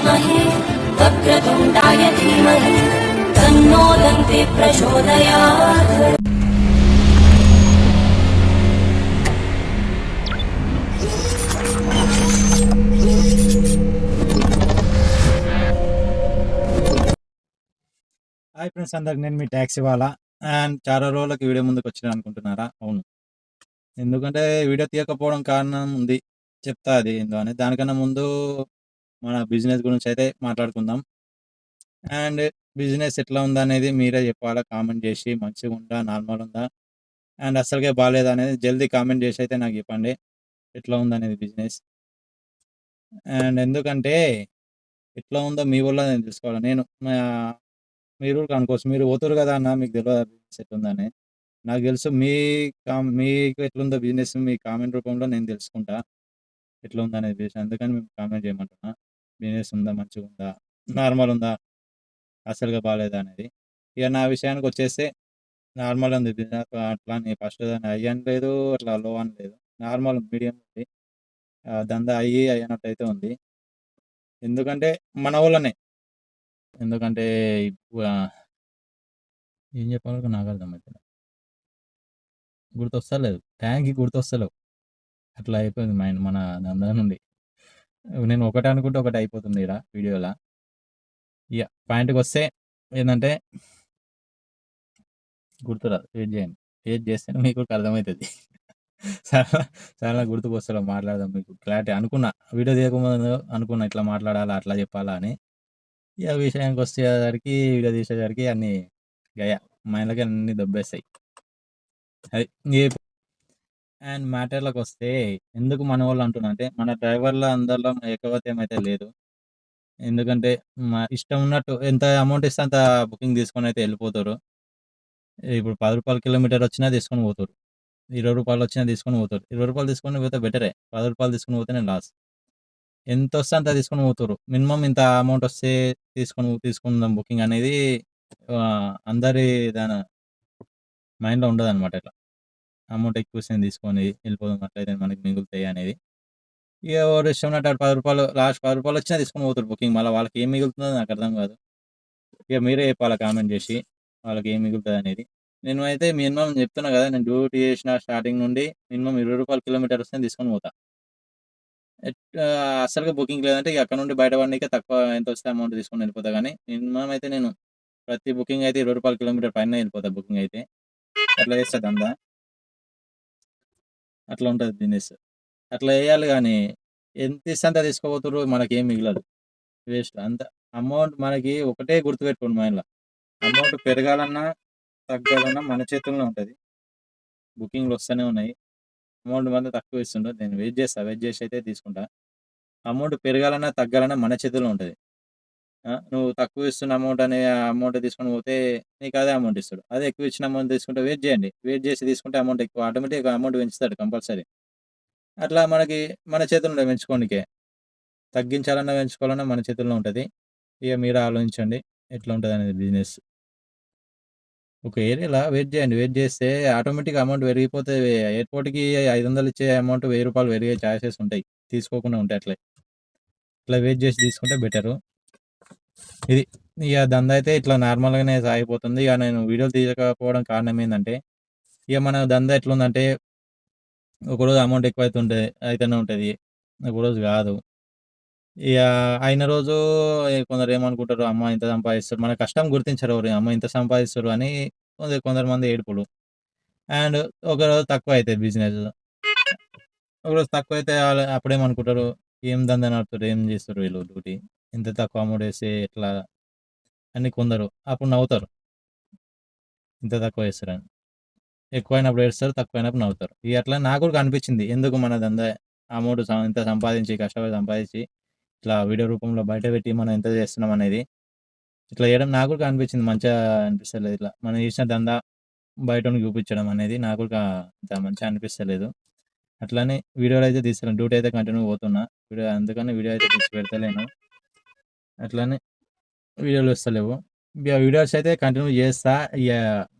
विद्महे वक्रतुण्डाय धीमहि तन्नो दन्ते प्रचोदयात् హాయ్ ఫ్రెండ్స్ అందరికి నేను మీ ట్యాక్సీ వాళ్ళ అండ్ చాలా రోజులకి వీడియో ముందుకు వచ్చిన అనుకుంటున్నారా అవును ఎందుకంటే వీడియో తీయకపోవడం కారణం ఉంది చెప్తా అది ఏందో అని దానికన్నా ముందు మన బిజినెస్ గురించి అయితే మాట్లాడుకుందాం. అండ్ బిజినెస్ ఎట్లా ఉందా అనేది మీరే చెప్పాలా? కామెంట్ చేసి మంచిగా ఉందా? నార్మల్ ఉందా? అండ్ అసలుకే బాగాలేదా అనేది జల్దీ కామెంట్ చేసి అయితే నాకు చెప్పండి. ఎట్లా ఉందనేది బిజినెస్? అండ్ ఎందుకంటే ఎట్లా ఉందో మీ వల్ల నేను తెలుసుకోవాలి? నేను మీరు కూడా అనుకోవచ్చు మీరు పోతురు కదా అన్న మీకు తెలియదు బిజినెస్ ఎట్లుందని? నాకు తెలుసు మీ కా మీకు ఎట్లుందో బిజినెస్ మీ కామెంట్ రూపంలో నేను తెలుసుకుంటా. ఎట్లా ఉందనేది బిజినెస్? అందుకని మేము కామెంట్ చేయమంటున్నా. బిజినెస్ ఉందా? మంచిగా ఉందా? నార్మల్ ఉందా? అసలుగా బాగాలేదా అనేది. ఇక నా విషయానికి వచ్చేస్తే నార్మల్ ఉంది. బిజినెస్ అట్లా అని ఫస్ట్ దాన్ని హై అని లేదు అట్లా లో అని లేదు. నార్మల్ మీడియం ఉంది. దందా అయ్యి అయ్యినట్టు అయితే ఉంది. ఎందుకంటే మన వాళ్ళనే ఎందుకంటే ఏం చెప్పాలో నాకు అర్థమవుతుంది గుర్తొస్తలేదు. ట్యాంక్కి గుర్తొస్తలేవు. అట్లా అయిపోయింది మైండ్ మన దందా నుండి. నేను ఒకటి అనుకుంటే ఒకటి అయిపోతుంది ఇక్కడ వీడియోలో. ఇక పాయింట్కి వస్తే ఏంటంటే గుర్తురాదు వెయిట్ చేయండి వెయిట్ చేస్తే మీకు అర్థమవుతుంది. చాలా చాలా గుర్తుకు మాట్లాడదాం మీకు. క్లారిటీ అనుకున్నా వీడియో తీయకముందు అనుకున్నా ఇట్లా మాట్లాడాలా అట్లా చెప్పాలా అని. ఇక విషయానికి వచ్చేసరికి వీడియో తీసేసరికి అన్ని గయా మైండ్లకి అన్ని దెబ్బేస్తాయి. అది ఏ అండ్ మ్యాటర్లకు వస్తే ఎందుకు మన వాళ్ళు అంటున్నా అంటే మన డ్రైవర్ల అందరిలో ఏకవత్యం అయితే లేదు. ఎందుకంటే మా ఇష్టం ఉన్నట్టు ఎంత అమౌంట్ ఇస్తే అంత బుకింగ్ తీసుకొని అయితే వెళ్ళిపోతారు. ఇప్పుడు పది రూపాయలు కిలోమీటర్ వచ్చినా తీసుకొని పోతారు. ఇరవై రూపాయలు వచ్చినా తీసుకొని పోతారు. ఇరవై రూపాయలు తీసుకొని పోతే బెటరే. పది రూపాయలు తీసుకొని పోతేనే లాస్. ఎంత వస్తే అంత తీసుకొని పోతారు. మినిమం ఇంత అమౌంట్ వస్తే తీసుకొని తీసుకుందాం బుకింగ్ అనేది అందరి దాని మైండ్లో ఉండదు అనమాట ఇట్లా. అమౌంట్ ఎక్కువ వస్తే తీసుకొని వెళ్ళిపోదాం అట్లయితే మనకి మిగులుతాయి అనేది. ఇక ఎవరు ఇష్టం ఉన్నట్టు పది రూపాయలు లాస్ట్ పది రూపాయలు వచ్చినా తీసుకొని పోతారు బుకింగ్. మళ్ళీ వాళ్ళకి ఏం మిగులుతుందో నాకు అర్థం కాదు. ఇక మీరే చెప్పాలి కామెంట్ చేసి వాళ్ళకి ఏం మిగులుతుంది అనేది. నేను అయితే మినిమం చెప్తున్నా కదా నేను డ్యూటీ చేసిన స్టార్టింగ్ నుండి మినిమం ఇరవై రూపాయలు కిలోమీటర్ వస్తే తీసుకొని పోతా. ఎట్- అసలుగా బుకింగ్ లేదంటే ఇక అక్కడ నుండి బయటపడినాక తక్కువ ఎంత వస్తే అమౌంట్ తీసుకొని వెళ్ళిపోతా. కానీ మినిమం అయితే నేను ప్రతి బుకింగ్ అయితే ఇరవై రూపాయల కిలోమీటర్ పైన వెళ్ళిపోతా బుకింగ్ అయితే. అట్లా చేస్తుంది అందా అట్లా ఉంటుంది బిజినెస్ అట్లా వేయాలి కానీ ఎంత ఇస్తే అంత తీసుకోపోతారు మనకి ఏం మిగలదు. వేస్ట్ అంత అమౌంట్ మనకి ఒకటే గుర్తుపెట్టుకోండి మైండ్లో అమౌంట్ పెరగాలన్నా తగ్గాలన్నా మన చేతుల్లో ఉంటుంది. బుకింగ్లు వస్తూనే ఉన్నాయి. అమౌంట్ మాత్రం తక్కువ ఇస్తుండ్రు. నేను వెయిట్ చేస్తా. వెయిట్ చేసి అయితే తీసుకుంటా. అమౌంట్ పెరగాలన్నా తగ్గాలన్నా మన చేతుల్లో ఉంటుంది. నువ్వు తక్కువ ఇస్తున్న అమౌంట్ అనే అమౌంట్ తీసుకొని పోతే నీకు అదే అమౌంట్ ఇస్తాడు. అదే ఎక్కువ ఇచ్చిన అమౌంట్ తీసుకుంటే వెయిట్ చేయండి. వెయిట్ చేసి తీసుకుంటే అమౌంట్ ఎక్కువ ఆటోమేటిక్గా అమౌంట్ పెంచుతాడు కంపల్సరీ అట్లా మనకి మన చేతుల్లో ఉంటుంది పెంచుకోనికే. తగ్గించాలన్నా పెంచుకోవాలన్నా మన చేతుల్లో ఉంటుంది. ఇక మీరు ఆలోచించండి ఎట్లా ఉంటుంది అనేది బిజినెస్ ఒక ఏరియాలో వెయిట్ చేయండి. వెయిట్ చేస్తే ఆటోమేటిక్ అమౌంట్ పెరిగిపోతే ఎయిర్పోర్ట్కి ఐదు వందలు ఇచ్చే అమౌంట్ వెయ్యి రూపాయలు పెరిగే ఛాన్సెస్ ఉంటాయి. తీసుకోకుండా ఉంటాయి అట్లే. ఇట్లా వెయిట్ చేసి తీసుకుంటే బెటరు ఇది ఇక దందా అయితే ఇట్లా నార్మల్గానే సాగిపోతుంది. ఇక నేను వీడియోలు తీయకపోవడం కారణం ఏంటంటే ఇక మన దంద ఎట్లుందంటే ఒకరోజు అమౌంట్ ఎక్కువ అవుతుంటుంది అయితేనే ఉంటుంది. ఒకరోజు కాదు. ఇక అయిన రోజు కొందరు ఏమనుకుంటారు అమ్మ ఇంత సంపాదిస్తారు. మన కష్టం గుర్తించరు ఎవరు. అమ్మ ఇంత సంపాదిస్తారు అని కొందరు కొందరు మంది ఏడుపులు. అండ్ ఒకరోజు తక్కువ అవుతాయి బిజినెస్ ఒకరోజు తక్కువ అయితే వాళ్ళు అప్పుడేమనుకుంటారు ఏం దందా నడుపుతారు? ఏం చేస్తారు వీళ్ళు డ్యూటీ? ఇంత తక్కువ అమౌంట్ వేస్తే ఎట్లా? అని కొందరు. అప్పుడు నవ్వుతారు. ఇంత తక్కువ వేస్తారని. ఎక్కువ అయినప్పుడు వేస్తారు తక్కువ అయినప్పుడు నవ్వుతారు. ఇక అట్లా నాకు కూడా అనిపించింది ఎందుకు మన దందా అమౌంట్ ఇంత సంపాదించి కష్టపడి సంపాదించి ఇట్లా వీడియో రూపంలో బయట పెట్టి మనం ఎంత చేస్తున్నాం అనేది. ఇట్లా చేయడం నాకు కూడా అనిపించింది మంచిగా అనిపిస్తలేదు ఇట్లా. మనం చేసిన దందా బయట చూపించడం అనేది నాకు కూడా అంత మంచిగా అనిపిస్తలేదు. అట్లానే వీడియోలు అయితే తీస్తున్నాను డ్యూటీ అయితే కంటిన్యూ పోతున్నా. వీడియో అందుకని వీడియో అయితే తీసి పెడతలేను. అట్లానే వీడియోలు వస్తలేవు ఇక వీడియోస్ అయితే కంటిన్యూ చేస్తా ఇక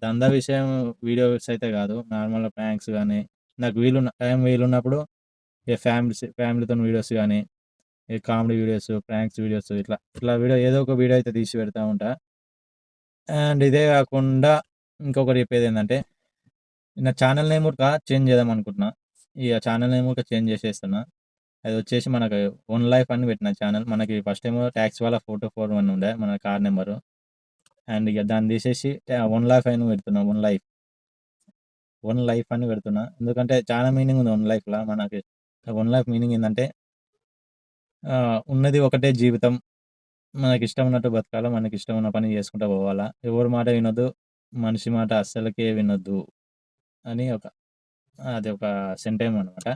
దందా విషయం వీడియోస్ అయితే కాదు నార్మల్ ప్రాంక్స్ కానీ నాకు వీలున్న టైం వీలున్నప్పుడు ఇక ఫ్యామిలీ ఫ్యామిలీతో వీడియోస్ కానీ ఈ కామెడీ వీడియోస్, ప్రాంక్స్ వీడియోస్ ఇట్లా, ఇట్లా వీడియో ఏదో ఒక వీడియో అయితే తీసి పెడతా ఉంటా. అండ్ ఇదే కాకుండా ఇంకొకటి చెప్పేది ఏంటంటే నా ఛానల్ నేమ్ కూడా చేంజ్ చేద్దాం అనుకుంటున్నా. ఇక ఛానల్ నేమ్ కూడా చేంజ్ చేసేస్తున్నా. అది వచ్చేసి మనకు వన్ లైఫ్ అని పెట్టిన ఛానల్ మనకి ఫస్ట్ ఏమో టాక్సీ వాలా 4241 ఉండే మన కార్ నెంబరు అండ్ ఇక దాన్ని తీసేసి వన్ లైఫ్ అని పెడుతున్నా. One life. వన్ లైఫ్ అని పెడుతున్నా. ఎందుకంటే చాలా మీనింగ్ ఉంది వన్ లైఫ్లో మనకి వన్ లైఫ్ మీనింగ్ ఏంటంటే ఉన్నది ఒకటే జీవితం. మనకి ఇష్టం ఉన్నట్టు బ్రతకాల మనకి ఇష్టం ఉన్న పని చేసుకుంటూ పోవాలా. ఎవరి మాట వినొద్దు. మనిషి మాట అస్సలకే వినొద్దు. అని ఒక అది ఒక సెంటైమ్ అనమాట.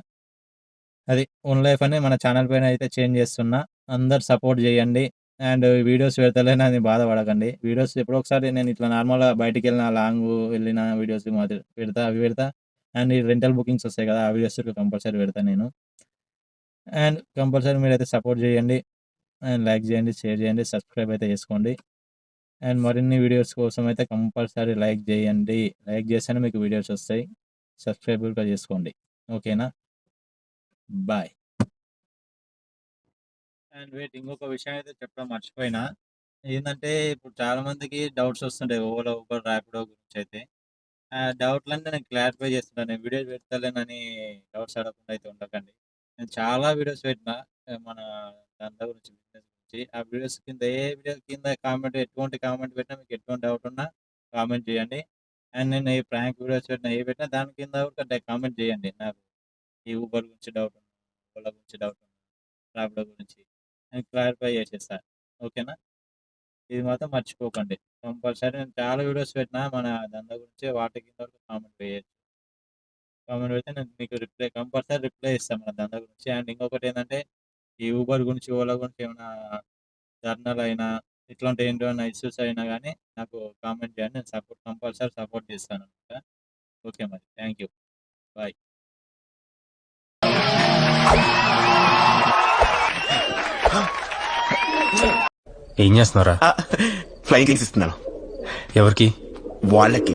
అది ఓన్ లైఫ్ అని మన ఛానల్ పైన అయితే చేంజ్ చేస్తున్నా. అందరు సపోర్ట్ చేయండి. అండ్ వీడియోస్ పెడతలేనని బాధపడకండి. వీడియోస్ ఎప్పుడో ఒకసారి నేను ఇట్లా నార్మల్‌గా బయటికెళ్ళిన లాంగ్ వెళ్ళిన వీడియోస్ మాత్రం పెడతా. అవి పెడతా. అండ్ ఈ రెంటల్ బుకింగ్స్ వస్తాయి కదా! ఆ వీడియోస్ కంపల్సరీ పెడతా నేను. అండ్ కంపల్సరీ మీరైతే సపోర్ట్ చేయండి. అండ్ లైక్ చేయండి, షేర్ చేయండి, సబ్స్క్రైబ్ అయితే చేసుకోండి. అండ్ మరిన్ని వీడియోస్ కోసం అయితే కంపల్సరీ లైక్ చేయండి. లైక్ చేస్తేనే మీకు వీడియోస్ వస్తాయి. సబ్స్క్రైబ్ కూడా చేసుకోండి. ఓకేనా? బాయ్. అండ్ వెయిట్ ఇంకొక విషయం అయితే చెప్పడం మర్చిపోయినా. ఏంటంటే ఇప్పుడు చాలా మందికి డౌట్స్ వస్తుంటాయి. ఓలా, ఊబర్, ర్యాపిడో గురించయితే. ఆ డౌట్‌లన్నీ నేను క్లారిఫై చేస్తున్నాను నేను వీడియోస్ పెడతలేనని డౌట్స్ అడగకుండా అయితే ఉండకండి. నేను చాలా వీడియోస్ పెట్టినా. మన దందా గురించి, బిజినెస్ గురించి. ఆ వీడియోస్ కింద ఏ వీడియో కింద కామెంట్ ఎటువంటి కామెంట్ పెట్టినా మీకు ఎటువంటి డౌట్ ఉన్నా కామెంట్ చేయండి. అండ్ నేను ఏ ప్రాంక్ వీడియోస్ పెట్టినా, ఏ పెట్టినా దాని కింద కూడా కామెంట్ చేయండి. నాకు ఈ ఊబర్ గురించి డౌట్ ఉంది. ఓలా గురించి డౌట్ ఉంది. ర్యాపిడో గురించి. నేను క్లారిఫై చేసేస్తా. ఓకేనా? ఇది మాత్రం మర్చిపోకండి. కంపల్సరీ నేను చాలా వీడియోస్ పెట్టినా మన దందా గురించి వాటి కింద కామెంట్ వేయచ్చు కామెంట్ పెడితే నేను మీకు రిప్లై కంపల్సరీ రిప్లై ఇస్తాను మన దందా గురించి. అండ్ ఇంకొకటి ఏంటంటే ఈ ఊబర్ గురించి, ఓలా గురించి ఏమైనా ధర్నాలైనా ఇట్లాంటి ఏంటైనా ఇష్యూస్ అయినా కానీ నాకు కామెంట్ చేయండి. నేను సపోర్ట్ కంపల్సరీ సపోర్ట్ చేస్తాను ఓకే మరి. Thank you. బాయ్. ఏం చేస్తున్నారా ఫ్లైయింగ్ ఇస్తున్నాను. ఎవరికి? వాళ్ళకి.